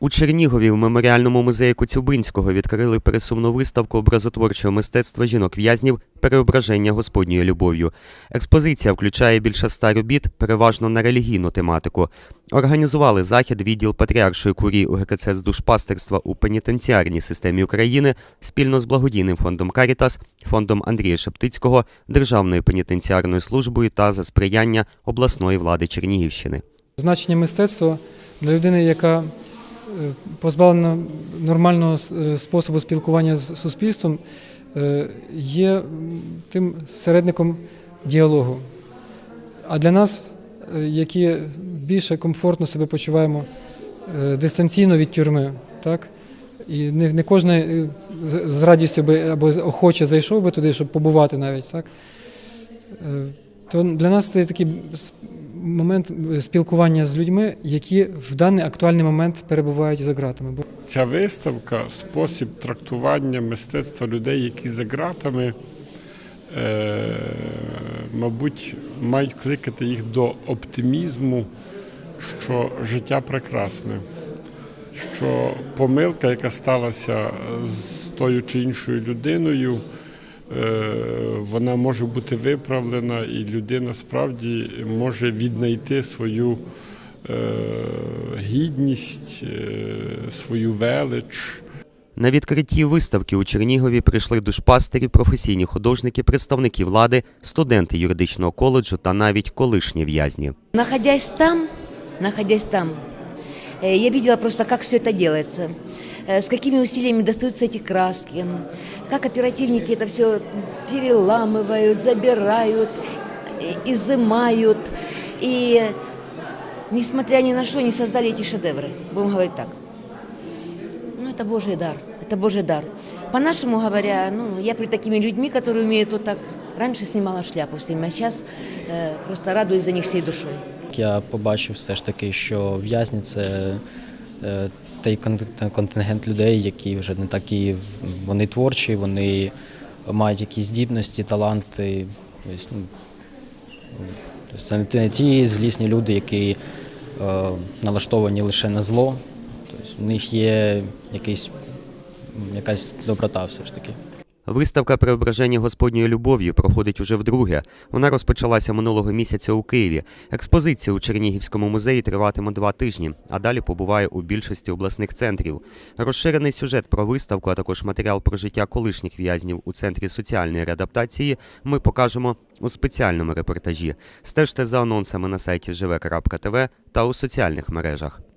У Чернігові в меморіальному музеї Коцюбинського відкрили пересувну виставку образотворчого мистецтва жінок-в'язнів переображення Господньою любов'ю. Експозиція включає більше ста робіт, переважно на релігійну тематику. Організували захід відділ Патріаршої курії УГКЦ з душпастерства у пенітенціарній системі України спільно з благодійним фондом Карітас, фондом Андрія Шептицького, Державною пенітенціарною службою та за сприяння обласної влади Чернігівщини. Значення мистецтва для людини, яка позбавлена нормального е, способу спілкування з суспільством, е, є тим середником діалогу. А для нас, е, які більше комфортно себе почуваємо е, дистанційно від тюрми, так? І не, не кожен е, з- радістю би або охоче зайшов би туди, щоб побувати навіть, так? Е, То для нас це такий момент спілкування з людьми, які в даний актуальний момент перебувають за ґратами. Ця виставка спосіб трактування мистецтва людей, які за ґратами, е, мабуть, мають кликати їх до оптимізму, що життя прекрасне, що помилка, яка сталася з тою чи іншою людиною, вона може бути виправлена, і людина справді може віднайти свою е, гідність, е, свою велич. На відкритті виставки у Чернігові прийшли душпастері, професійні художники, представники влади, студенти юридичного коледжу та навіть колишні в'язні. Находясь там, находясь там, э, я видела просто, как все это делается, э, с какими усилиями достаются эти краски, как оперативники это все переламывают, забирают, э, изымают. И несмотря ни на что, не создали эти шедевры, будем говорить так. Ну, это Божий дар, это Божий дар. По-нашему говоря, ну, я при такими людьми, которые умеют вот так, раньше снимала шляпу все время, а сейчас э, просто радуюсь за них всей душой. Я побачив все ж таки, що в'язні це е, той контингент людей, які вже не такі, вони творчі, вони мають якісь здібності, таланти. Ну, це не ті- злісні люди, які е, налаштовані лише на зло. Тобто, в них є якийсь, якась доброта все ж таки. Виставка преображення Господньою любов'ю проходить уже вдруге. Вона розпочалася минулого місяця у Києві. Експозиція у Чернігівському музеї триватиме два тижні, а далі побуває у більшості обласних центрів. Розширений сюжет про виставку, а також матеріал про життя колишніх в'язнів у центрі соціальної реадаптації ми покажемо у спеціальному репортажі. Стежте за анонсами на сайті живе.тв та у соціальних мережах.